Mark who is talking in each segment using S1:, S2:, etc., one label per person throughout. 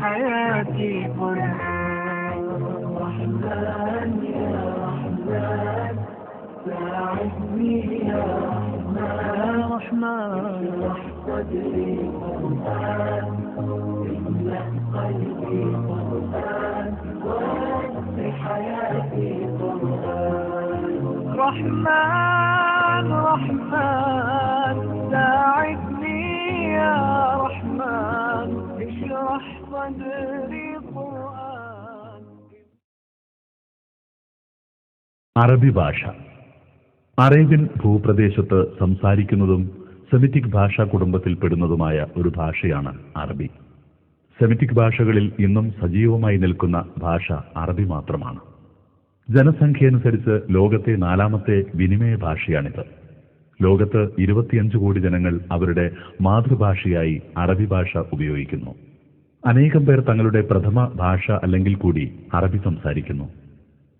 S1: حياتي قرآن رحمن يا رحمن ساعدني يا رحمن اشرح صدري قرآن املأ قلبي قرآن واسق حياتي قرآن رحمن رحمن.
S2: അറബി ഭാഷ. അറേബ്യൻ ഭൂപ്രദേശത്ത് സംസാരിക്കുന്നതും സെമിറ്റിക് ഭാഷാ കുടുംബത്തിൽപ്പെടുന്നതുമായ ഒരു ഭാഷയാണ് അറബി. സെമിറ്റിക് ഭാഷകളിൽ ഇന്നും സജീവമായി നിൽക്കുന്ന ഭാഷ അറബി മാത്രമാണ്. ജനസംഖ്യയനുസരിച്ച് ലോകത്തെ നാലാമത്തെ വിനിമയ ഭാഷയാണിത്. ലോകത്ത് ഇരുപത്തിയഞ്ച് കോടി ജനങ്ങൾ അവരുടെ മാതൃഭാഷയായി അറബി ഭാഷ ഉപയോഗിക്കുന്നു. അനേകം പേർ തങ്ങളുടെ പ്രഥമ ഭാഷ അല്ലെങ്കിൽ കൂടി അറബി സംസാരിക്കുന്നു.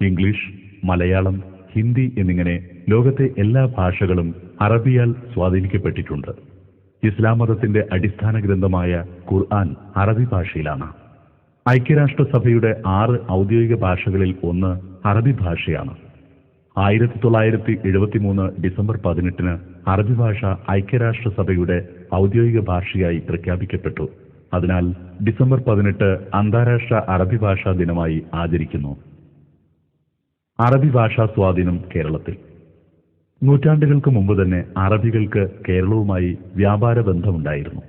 S2: ഇംഗ്ലീഷ് മലയാളം ഹിന്ദി എന്നിങ്ങനെ ലോകത്തെ എല്ലാ ഭാഷകളും അറബിയാൽ സ്വാധീനിക്കപ്പെട്ടിട്ടുണ്ട്. ഇസ്ലാം മതത്തിന്റെ അടിസ്ഥാന ഗ്രന്ഥമായ ഖുർആൻ അറബി ഭാഷയിലാണ്. ഐക്യരാഷ്ട്രസഭയുടെ ആറ് ഔദ്യോഗിക ഭാഷകളിൽ ഒന്ന് അറബി ഭാഷയാണ്. ആയിരത്തി തൊള്ളായിരത്തി എഴുപത്തിമൂന്ന് ഡിസംബർ പതിനെട്ടിന് അറബി ഭാഷ ഐക്യരാഷ്ട്രസഭയുടെ ഔദ്യോഗിക ഭാഷയായി പ്രഖ്യാപിക്കപ്പെട്ടു. അതിനാൽ ഡിസംബർ പതിനെട്ട് അന്താരാഷ്ട്ര അറബി ഭാഷാ ദിനമായി ആചരിക്കുന്നു. അറബി ഭാഷാ സ്വാധീനം കേരളത്തിൽ. നൂറ്റാണ്ടുകൾക്ക് മുമ്പ് തന്നെ അറബികൾക്ക് കേരളവുമായി വ്യാപാര ബന്ധമുണ്ടായിരുന്നു.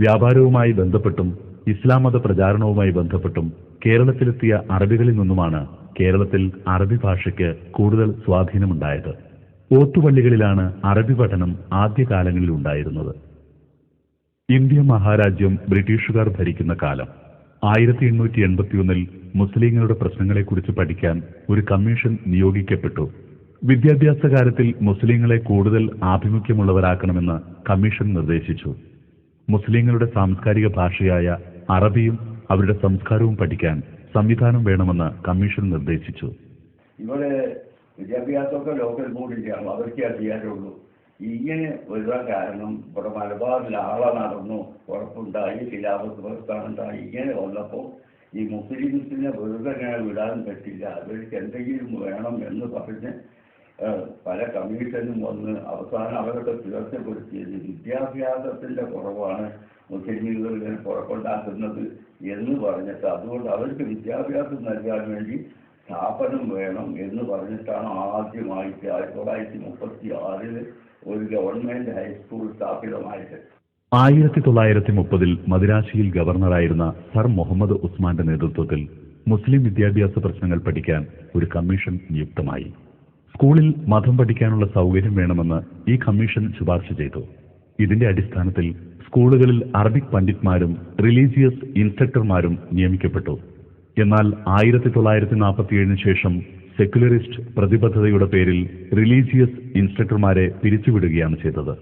S2: വ്യാപാരവുമായി ബന്ധപ്പെട്ടും ഇസ്ലാം മത പ്രചാരണവുമായി ബന്ധപ്പെട്ടും കേരളത്തിലെത്തിയ അറബികളിൽ നിന്നുമാണ് കേരളത്തിൽ അറബി ഭാഷയ്ക്ക് കൂടുതൽ സ്വാധീനമുണ്ടായത്. ഓത്തുപള്ളികളിലാണ് അറബി പഠനം ആദ്യകാലങ്ങളിൽ ഉണ്ടായിരുന്നത്. ഇന്ത്യ മഹാരാജ്യം ബ്രിട്ടീഷുകാർ ഭരിക്കുന്ന കാലം. ആയിരത്തി എണ്ണൂറ്റി എൺപത്തിയൊന്നിൽ മുസ്ലിങ്ങളുടെ പ്രശ്നങ്ങളെക്കുറിച്ച് പഠിക്കാൻ ഒരു കമ്മീഷൻ നിയോഗിക്കപ്പെട്ടു. വിദ്യാഭ്യാസ കാര്യത്തിൽ മുസ്ലിങ്ങളെ കൂടുതൽ ആഭിമുഖ്യമുള്ളവരാക്കണമെന്ന് കമ്മീഷൻ നിർദ്ദേശിച്ചു. മുസ്ലിങ്ങളുടെ സാംസ്കാരിക ഭാഷയായ അറബിയും അവരുടെ സംസ്കാരവും പഠിക്കാൻ സംവിധാനം വേണമെന്ന് കമ്മീഷൻ നിർദ്ദേശിച്ചു.
S3: ഇവിടെ വിദ്യാഭ്യാസമൊക്കെ ലോക്കൽ ബോർഡിന്റെയാണ് അവർക്ക് അധികാരമുള്ളൂ ഇങ്ങനെ വരുവാൻ കാരണം ഇവിടെ മലബാറിൽ ആളെ നടന്നു. ഉറപ്പുണ്ടായി ഖിലാഫത്ത് ഇങ്ങനെ വന്നപ്പോൾ ഈ മുസ്ലിംസിനെ വെറുതെ ഇങ്ങനെ വിടാൻ പറ്റില്ല. അവർക്ക് എന്തെങ്കിലും വേണം എന്ന് പറഞ്ഞ് പല കമ്മീഷനും വന്ന് അവസാനം അവരുടെ തീർച്ചപ്പെടുത്തിയത് വിദ്യാഭ്യാസത്തിന്റെ കുറവാണ് മുസ്ലിമുകൾ ഇങ്ങനെ പുറപ്പെടുണ്ടാക്കുന്നത് എന്ന് പറഞ്ഞിട്ട്. അതുകൊണ്ട് അവർക്ക് വിദ്യാഭ്യാസം നൽകാൻ വേണ്ടി സ്ഥാപനം വേണം എന്ന് പറഞ്ഞിട്ടാണ് ആദ്യമായിട്ട് ആയിരത്തി തൊള്ളായിരത്തി മുപ്പത്തി ആറിൽ ഒരു ഗവൺമെന്റ് ഹൈസ്കൂൾ സ്ഥാപിതമായത്.
S2: ആയിരത്തി തൊള്ളായിരത്തി മുപ്പതിൽ മദിരാശിയിൽ ഗവർണറായിരുന്ന സർ മുഹമ്മദ് ഉസ്മാന്റെ നേതൃത്വത്തിൽ മുസ്ലിം വിദ്യാഭ്യാസ പ്രശ്നങ്ങൾ പഠിക്കാൻ ഒരു കമ്മീഷൻ നിയുക്തമായി. സ്കൂളിൽ മതം പഠിക്കാനുള്ള സൗകര്യം വേണമെന്ന് ഈ കമ്മീഷൻ ശുപാർശ ചെയ്തു. ഇതിന്റെ അടിസ്ഥാനത്തിൽ സ്കൂളുകളിൽ അറബിക് പണ്ഡിറ്റ്മാരും റിലീജിയസ് ഇൻസ്ട്രക്ടർമാരും നിയമിക്കപ്പെട്ടു. എന്നാൽ ആയിരത്തി തൊള്ളായിരത്തി നാൽപ്പത്തിയേഴിന് ശേഷം സെക്യുലറിസ്റ്റ് പ്രതിബദ്ധതയുടെ പേരിൽ റിലീജിയസ് ഇൻസ്ട്രക്ടർമാരെ പിരിച്ചുവിടുകയാണ് ചെയ്തത്.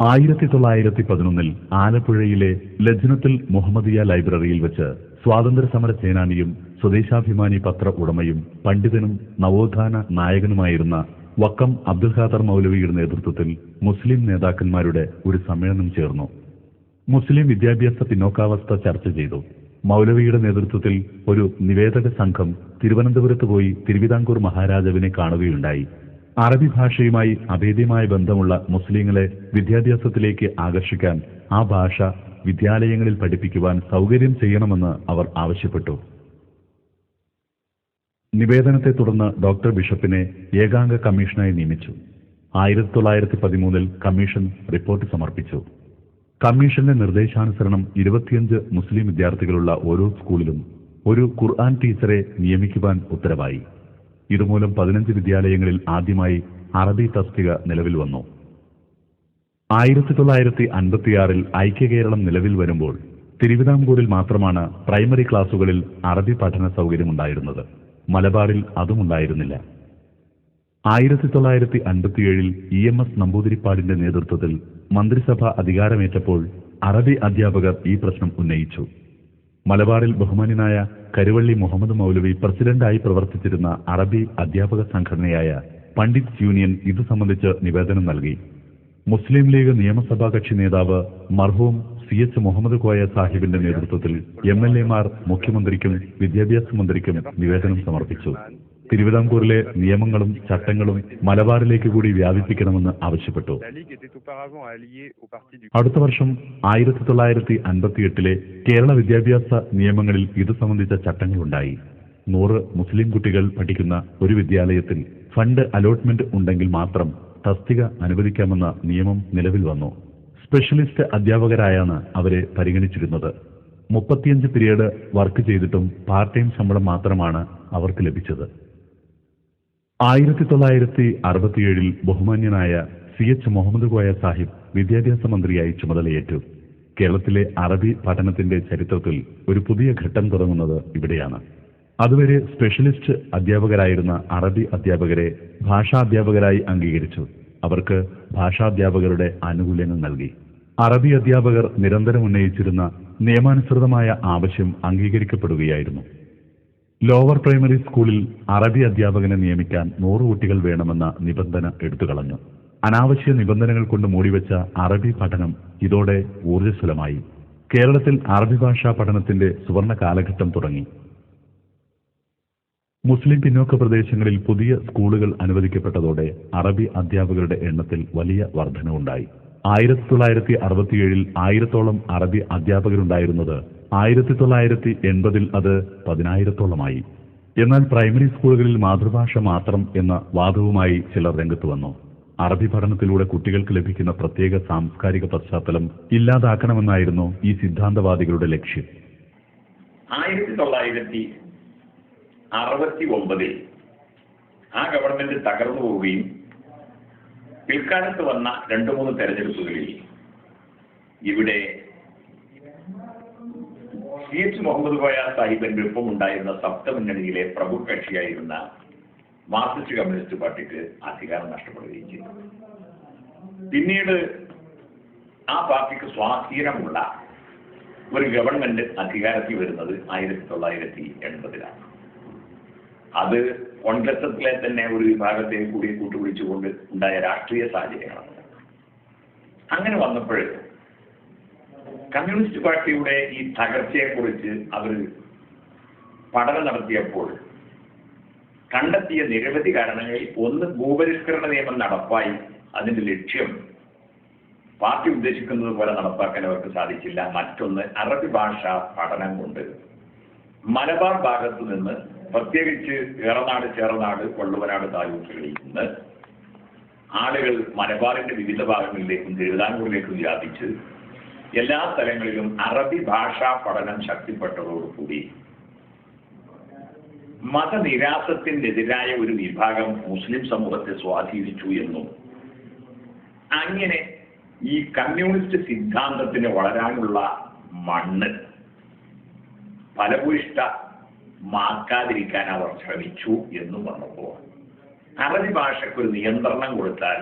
S2: ആയിരത്തി തൊള്ളായിരത്തി പതിനൊന്നിൽ ആലപ്പുഴയിലെ ലജ്നത്തിൽ മുഹമ്മദിയ ലൈബ്രറിയിൽ വെച്ച് സ്വാതന്ത്ര്യ സമര സേനാനിയും സ്വദേശാഭിമാനി പത്ര ഉടമയും പണ്ഡിതനും നവോത്ഥാന നായകനുമായിരുന്ന വക്കം അബ്ദുൽ ഖാദർ മൗലവിയുടെ നേതൃത്വത്തിൽ മുസ്ലിം നേതാക്കന്മാരുടെ ഒരു സമ്മേളനം ചേർന്നു. മുസ്ലിം വിദ്യാഭ്യാസ പിന്നോക്കാവസ്ഥ ചർച്ച ചെയ്തു. മൗലവിയുടെ നേതൃത്വത്തിൽ ഒരു നിവേദക സംഘം തിരുവനന്തപുരത്ത് പോയി തിരുവിതാംകൂർ മഹാരാജാവിനെ കാണുകയുണ്ടായി. അറബി ഭാഷയുമായി അഭേദ്യമായ ബന്ധമുള്ള മുസ്ലിങ്ങളെ വിദ്യാഭ്യാസത്തിലേക്ക് ആകർഷിക്കാൻ ആ ഭാഷ വിദ്യാലയങ്ങളിൽ പഠിപ്പിക്കുവാൻ സൗകര്യം ചെയ്യണമെന്ന് അവർ ആവശ്യപ്പെട്ടു. നിവേദനത്തെ തുടർന്ന് ഡോക്ടർ ബിഷപ്പിനെ ഏകാംഗ കമ്മീഷനായി നിയമിച്ചു. ആയിരത്തി തൊള്ളായിരത്തി പതിമൂന്നിൽ കമ്മീഷൻ റിപ്പോർട്ട് സമർപ്പിച്ചു. കമ്മീഷന്റെ നിർദ്ദേശാനുസരണം ഇരുപത്തിയഞ്ച് മുസ്ലിം വിദ്യാർത്ഥികളുള്ള ഓരോ സ്കൂളിലും ഒരു ഖുർആൻ ടീച്ചറെ നിയമിക്കുവാൻ ഉത്തരവായി. ഇതുമൂലം പതിനഞ്ച് വിദ്യാലയങ്ങളിൽ ആദ്യമായി അറബി തസ്തിക നിലവിൽ വന്നു. ആയിരത്തി തൊള്ളായിരത്തി അൻപത്തിയാറിൽ ഐക്യകേരളം നിലവിൽ വരുമ്പോൾ തിരുവിതാംകൂറിൽ മാത്രമാണ് പ്രൈമറി ക്ലാസുകളിൽ അറബി പഠന സൗകര്യമുണ്ടായിരുന്നത്. മലബാറിൽ അതുമുണ്ടായിരുന്നില്ല. ആയിരത്തി തൊള്ളായിരത്തി അൻപത്തിയേഴിൽ ഇ എം എസ് നമ്പൂതിരിപ്പാടിന്റെ നേതൃത്വത്തിൽ മന്ത്രിസഭ അധികാരമേറ്റപ്പോൾ അറബി അധ്യാപകർ ഈ പ്രശ്നം ഉന്നയിച്ചു. മലബാറിൽ ബഹുമാന്യനായ കരുവള്ളി മുഹമ്മദ് മൗലവി പ്രസിഡന്റായി പ്രവർത്തിച്ചിരുന്ന അറബി അധ്യാപക സംഘടനയായ പണ്ഡിറ്റ് യൂണിയൻ ഇതു സംബന്ധിച്ച് നിവേദനം നൽകി. മുസ്ലിം ലീഗ് നിയമസഭാ കക്ഷി നേതാവ് മർഹൂം സി എച്ച് മുഹമ്മദ് കോയ സാഹിബിന്റെ നേതൃത്വത്തിൽ എം എൽ എമാർ മുഖ്യമന്ത്രിക്കും വിദ്യാഭ്യാസ മന്ത്രിക്കും നിവേദനം സമർപ്പിച്ചു. തിരുവിതാംകൂറിലെ നിയമങ്ങളും ചട്ടങ്ങളും മലബാറിലേക്ക് കൂടി വ്യാപിപ്പിക്കണമെന്ന് ആവശ്യപ്പെട്ടു. അടുത്ത വർഷം ആയിരത്തി തൊള്ളായിരത്തി അൻപത്തിയെട്ടിലെ കേരള വിദ്യാഭ്യാസ നിയമങ്ങളിൽ ഇത് സംബന്ധിച്ച ചട്ടങ്ങളുണ്ടായി. നൂറ് മുസ്ലിം കുട്ടികൾ പഠിക്കുന്ന ഒരു വിദ്യാലയത്തിൽ ഫണ്ട് അലോട്ട്മെന്റ് ഉണ്ടെങ്കിൽ മാത്രം തസ്തിക അനുവദിക്കാമെന്ന നിയമം നിലവിൽ വന്നു. സ്പെഷ്യലിസ്റ്റ് അധ്യാപകരായാണ് അവരെ പരിഗണിച്ചിരുന്നത്. മുപ്പത്തിയഞ്ച് പീരീഡ് വർക്ക് ചെയ്തിട്ടും പാർട്ട് ടൈം ശമ്പളം മാത്രമാണ് അവർക്ക് ലഭിച്ചത്. ആയിരത്തി തൊള്ളായിരത്തി അറുപത്തിയേഴിൽ ബഹുമാന്യനായ സി എച്ച് മുഹമ്മദ് കോയ സാഹിബ് വിദ്യാഭ്യാസ മന്ത്രിയായി ചുമതലയേറ്റു. കേരളത്തിലെ അറബി പഠനത്തിന്റെ ചരിത്രത്തിൽ ഒരു പുതിയ ഘട്ടം തുടങ്ങുന്നത് ഇവിടെയാണ്. അതുവരെ സ്പെഷ്യലിസ്റ്റ് അധ്യാപകരായിരുന്ന അറബി അധ്യാപകരെ ഭാഷാധ്യാപകരായി അംഗീകരിച്ചു. അവർക്ക് ഭാഷാധ്യാപകരുടെ ആനുകൂല്യങ്ങൾ നൽകി. അറബി അധ്യാപകർ നിരന്തരം ഉന്നയിച്ചിരുന്ന നിയമാനുസൃതമായ ആവശ്യം അംഗീകരിക്കപ്പെടുകയായിരുന്നു. ലോവർ പ്രൈമറി സ്കൂളിൽ അറബി അധ്യാപകനെ നിയമിക്കാൻ നൂറ് കുട്ടികൾ വേണമെന്ന നിബന്ധന എടുത്തു കളഞ്ഞു അനാവശ്യ നിബന്ധനകൾ കൊണ്ട് മൂടിവെച്ച അറബി പഠനം ഇതോടെ ഊർജസ്വലമായി. കേരളത്തിൽ അറബി ഭാഷാ പഠനത്തിന്റെ സുവർണ കാലഘട്ടം തുടങ്ങി. മുസ്ലിം പിന്നോക്ക പ്രദേശങ്ങളിൽ പുതിയ സ്കൂളുകൾ അനുവദിക്കപ്പെട്ടതോടെ അറബി അധ്യാപകരുടെ എണ്ണത്തിൽ വലിയ വർധനവുണ്ടായി. ആയിരത്തി തൊള്ളായിരത്തി അറുപത്തിയേഴിൽ ആയിരത്തോളം അറബി അധ്യാപകരുണ്ടായിരുന്നത് ആയിരത്തി തൊള്ളായിരത്തി എൺപതിൽ അത് പതിനായിരത്തോളമായി. എന്നാൽ പ്രൈമറി സ്കൂളുകളിൽ മാതൃഭാഷ മാത്രം എന്ന വാദവുമായി ചിലർ രംഗത്ത് വന്നു. അറബി പഠനത്തിലൂടെ കുട്ടികൾക്ക് ലഭിക്കുന്ന പ്രത്യേക സാംസ്കാരിക പശ്ചാത്തലം ഇല്ലാതാക്കണമെന്നായിരുന്നു ഈ സിദ്ധാന്തവാദികളുടെ ലക്ഷ്യം.
S4: ആയിരത്തി തൊള്ളായിരത്തി അറുപത്തി ഒമ്പതിൽ ആ ഗവൺമെന്റ് തകർന്നു പോവുകയും പിൽക്കാലത്ത് വന്ന രണ്ടു മൂന്ന് തെരഞ്ഞെടുപ്പുകളിൽ ഇവിടെ സി എച്ച് മുഹമ്മദ് കോയ സാഹിബിന്റെ ഒപ്പം ഉണ്ടായിരുന്ന സപ്തമുന്നണിയിലെ പ്രമുഖ കക്ഷിയായിരുന്ന മാർക്സിസ്റ്റ് കമ്മ്യൂണിസ്റ്റ് പാർട്ടിക്ക് അധികാരം നഷ്ടപ്പെടുകയും ചെയ്തു. പിന്നീട് ആ പാർട്ടിക്ക് സ്വാധീനമുള്ള ഒരു ഗവൺമെന്റ് അധികാരത്തിൽ വരുന്നത് ആയിരത്തി തൊള്ളായിരത്തി എൺപതിലാണ്. അത് കോൺഗ്രസത്തിലെ തന്നെ ഒരു വിഭാഗത്തെ കൂടി കൂട്ടുപിടിച്ചുകൊണ്ട് ഉണ്ടായ രാഷ്ട്രീയ സാഹചര്യങ്ങളാണ്. അങ്ങനെ വന്നപ്പോൾ കമ്മ്യൂണിസ്റ്റ് പാർട്ടിയുടെ ഈ തകർച്ചയെക്കുറിച്ച് അവർ പഠനം നടത്തിയപ്പോൾ കണ്ടെത്തിയ നിരവധി കാരണങ്ങളിൽ ഒന്ന് ഭൂപരിഷ്കരണ നിയമം നടപ്പായി അതിന്റെ ലക്ഷ്യം പാർട്ടി ഉദ്ദേശിക്കുന്നത് പോലെ നടപ്പാക്കാൻ അവർക്ക് സാധിച്ചില്ല. മറ്റൊന്ന് അറബി ഭാഷ പഠനം കൊണ്ട് മലബാർ ഭാഗത്തു നിന്ന് പ്രത്യേകിച്ച് ഏറനാട് ചേറനാട് വള്ളുവനാട് താലൂക്കുകളിൽ നിന്ന് ആളുകൾ മലബാറിന്റെ വിവിധ ഭാഗങ്ങളിലേക്കും തിരുവിതാംകൂറിലേക്കും വ്യാപിച്ച് എല്ലാ സ്ഥലങ്ങളിലും അറബി ഭാഷാ പഠനം ശക്തിപ്പെട്ടതോടുകൂടി മതനിരാസത്തിനെതിരായ ഒരു വിഭാഗം മുസ്ലിം സമൂഹത്തെ സ്വാധീനിച്ചു എന്നും അങ്ങനെ ഈ കമ്മ്യൂണിസ്റ്റ് സിദ്ധാന്തത്തിന് വളരാനുള്ള മണ്ണ് ഫലഭൂയിഷ്ടമാക്കാതിരിക്കാൻ അവർ ശ്രമിച്ചു എന്നും വന്നപ്പോൾ അറബി ഭാഷയ്ക്ക് ഒരു നിയന്ത്രണം കൊടുത്താൽ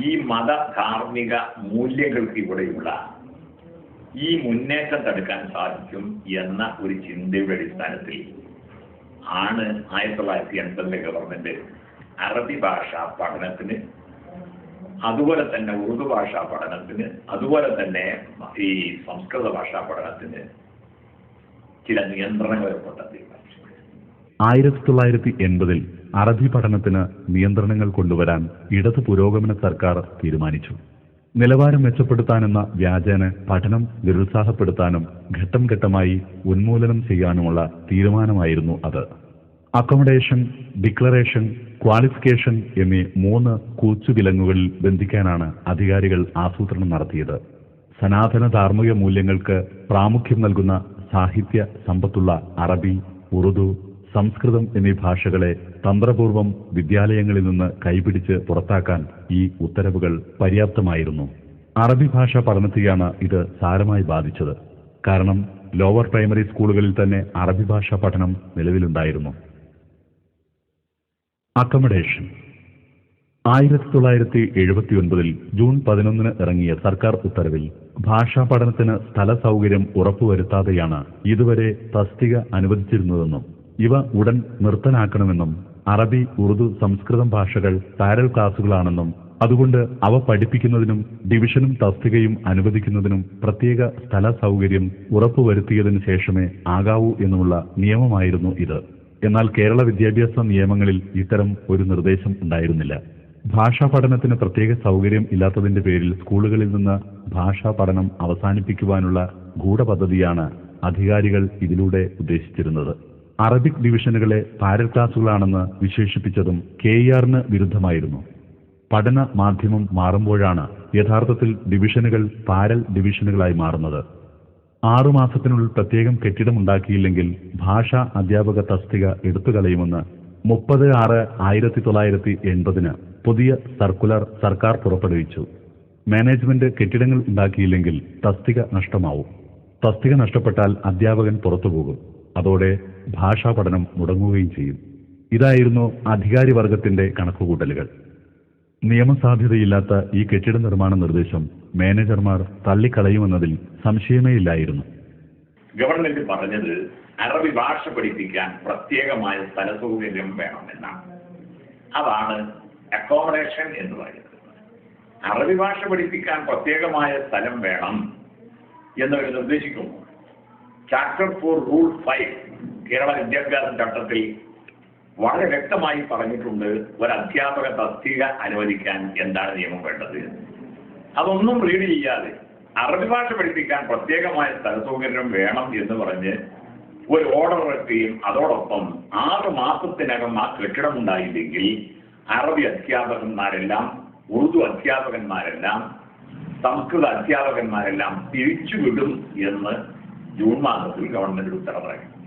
S4: ഈ മത ധാർമ്മിക മൂല്യങ്ങൾക്ക് ഇവിടെയുള്ള ഈ മുന്നേറ്റം തടുക്കാൻ സാധിക്കും എന്ന ഒരു ചിന്തയുടെ അടിസ്ഥാനത്തിൽ ആണ് ആയിരത്തി തൊള്ളായിരത്തി എൺപതിലെ ഗവൺമെന്റ് അറബി ഭാഷാ പഠനത്തിന് അതുപോലെ തന്നെ ഉറുദു ഭാഷാ പഠനത്തിന് അതുപോലെ തന്നെ ഈ സംസ്കൃത ഭാഷാ പഠനത്തിന് ചില നിയന്ത്രണങ്ങൾ ഏർപ്പെടുത്താൻ തീരുമാനിച്ചു
S2: ആയിരത്തി തൊള്ളായിരത്തി എൺപതിൽ അറബി പഠനത്തിന് നിയന്ത്രണങ്ങൾ കൊണ്ടുവരാൻ ഇടതു പുരോഗമന സർക്കാർ തീരുമാനിച്ചു. നിലവാരം മെച്ചപ്പെടുത്താനെന്ന വ്യാജേന പഠനം നിരുത്സാഹപ്പെടുത്താനും ഘട്ടം ഘട്ടമായി ഉന്മൂലനം ചെയ്യാനുമുള്ള തീരുമാനമായിരുന്നു അത്. അക്കോമഡേഷൻ ഡിക്ലറേഷൻ ക്വാളിഫിക്കേഷൻ എന്നീ മൂന്ന് കൂച്ചുവിലങ്ങുകളിൽ ബന്ധിക്കാനാണ് അധികാരികൾ ആസൂത്രണം നടത്തിയത്. സനാതന ധാർമ്മിക മൂല്യങ്ങൾക്ക് പ്രാമുഖ്യം നൽകുന്ന സാഹിത്യ സമ്പത്തുള്ള അറബി ഉറുദു സംസ്കൃതം എന്നീ ഭാഷകളെ തന്ത്രപൂർവം വിദ്യാലയങ്ങളിൽ നിന്ന് കൈപിടിച്ച് പുറത്താക്കാൻ ഈ ഉത്തരവുകൾ പര്യാപ്തമായിരുന്നു. അറബി ഭാഷ പഠനത്തെയാണ് ഇത് സാരമായി ബാധിച്ചത്. കാരണം ലോവർ പ്രൈമറി സ്കൂളുകളിൽ തന്നെ അറബി ഭാഷ പഠനം നിലവിലുണ്ടായിരുന്നു. അക്കമഡേഷൻ ആയിരത്തി തൊള്ളായിരത്തി എഴുപത്തി ഒൻപതിൽ ജൂൺ പതിനൊന്നിന് ഇറങ്ങിയ സർക്കാർ ഉത്തരവിൽ ഭാഷാ പഠനത്തിന് സ്ഥല സൗകര്യം ഉറപ്പുവരുത്താതെയാണ് ഇതുവരെ തസ്തിക അനുവദിച്ചിരുന്നതെന്നും ഇവ ഉടൻ നിർത്തലാക്കണമെന്നും അറബി ഉറുദു സംസ്കൃതം ഭാഷകൾ പാരൽ ക്ലാസുകളാണെന്നും അതുകൊണ്ട് അവ പഠിപ്പിക്കുന്നതിനും ഡിവിഷനും തസ്തികയും അനുവദിക്കുന്നതിനും പ്രത്യേക സ്ഥല സൗകര്യം ഉറപ്പുവരുത്തിയതിനു ശേഷമേ ആകാവൂ എന്നുമുള്ള നിയമമായിരുന്നു ഇത്. എന്നാൽ കേരള വിദ്യാഭ്യാസ നിയമങ്ങളിൽ ഇത്തരം ഒരു നിർദ്ദേശം ഉണ്ടായിരുന്നില്ല. ഭാഷാ പഠനത്തിന് പ്രത്യേക സൗകര്യം ഇല്ലാത്തതിന്റെ പേരിൽ സ്കൂളുകളിൽ നിന്ന് ഭാഷാ പഠനം അവസാനിപ്പിക്കുവാനുള്ള ഗൂഢപദ്ധതിയാണ് അധികാരികൾ ഇതിലൂടെ ഉദ്ദേശിച്ചിരുന്നത്. അറബിക് ഡിവിഷനുകളെ പാരൽ ക്ലാസുകളാണെന്ന് വിശേഷിപ്പിച്ചതും കെ ആറിന് വിരുദ്ധമായിരുന്നു. പഠന മാധ്യമം മാറുമ്പോഴാണ് യഥാർത്ഥത്തിൽ ഡിവിഷനുകൾ പാരൽ ഡിവിഷനുകളായി മാറുന്നത്. ആറുമാസത്തിനുള്ളിൽ പ്രത്യേകം കെട്ടിടമുണ്ടാക്കിയില്ലെങ്കിൽ ഭാഷാ അധ്യാപക തസ്തിക എടുത്തുകളയുമെന്ന് മുപ്പത് ആറ് ആയിരത്തി തൊള്ളായിരത്തി എൺപതിന് പുതിയ സർക്കുലർ സർക്കാർ പുറപ്പെടുവിച്ചു. മാനേജ്മെന്റ് കെട്ടിടങ്ങൾ ഉണ്ടാക്കിയില്ലെങ്കിൽ തസ്തിക നഷ്ടമാവും. തസ്തിക നഷ്ടപ്പെട്ടാൽ അധ്യാപകൻ പുറത്തുപോകും. അതോടെ ഭാഷാ പഠനം മുടങ്ങുകയും ചെയ്യും. ഇതായിരുന്നു അധികാരി വർഗത്തിന്റെ കണക്കുകൂട്ടലുകൾ. നിയമസാധ്യതയില്ലാത്ത ഈ കെട്ടിട നിർമ്മാണ നിർദ്ദേശം മാനേജർമാർ തള്ളിക്കളയുമെന്നതിൽ സംശയമേ ഇല്ലായിരുന്നു.
S4: ഗവൺമെന്റ് പറഞ്ഞത് അറബി ഭാഷ പഠിപ്പിക്കാൻ പ്രത്യേകമായ സ്ഥല സൗകര്യം വേണമെന്നാണ്. അതാണ് അക്കോമഡേഷൻ എന്ന് പറയുന്നത്. അറബി ഭാഷ പഠിപ്പിക്കാൻ പ്രത്യേകമായ സ്ഥലം വേണം എന്നവർ നിർദ്ദേശിക്കുന്നു. Chapter four rule five Kerala വിദ്യാഭ്യാസ ചട്ടത്തിൽ വളരെ വ്യക്തമായി പറഞ്ഞിട്ടുണ്ട് ഒരു അധ്യാപക തസ്തിക അനുവദിക്കാൻ എന്താണ് നിയമം വേണ്ടത് അതൊന്നും റീഡ് ചെയ്യാതെ അറബി ഭാഷ പഠിപ്പിക്കാൻ പ്രത്യേകമായ സ്ഥല സൗകര്യം വേണം എന്ന് പറഞ്ഞ് ഒരു ഓർഡർ ഇറക്കുകയും അതോടൊപ്പം ആറ് മാസത്തിനകം ആ കെട്ടിടം ഉണ്ടായില്ലെങ്കിൽ അറബി അധ്യാപകന്മാരെല്ലാം ഉറുദു അധ്യാപകന്മാരെല്ലാം സംസ്കൃത അധ്യാപകന്മാരെല്ലാം പിരിച്ചുവിടും എന്ന് ജൂൺ മാസത്തിൽ ഗവൺമെന്റ് ഉത്തരവിറങ്ങി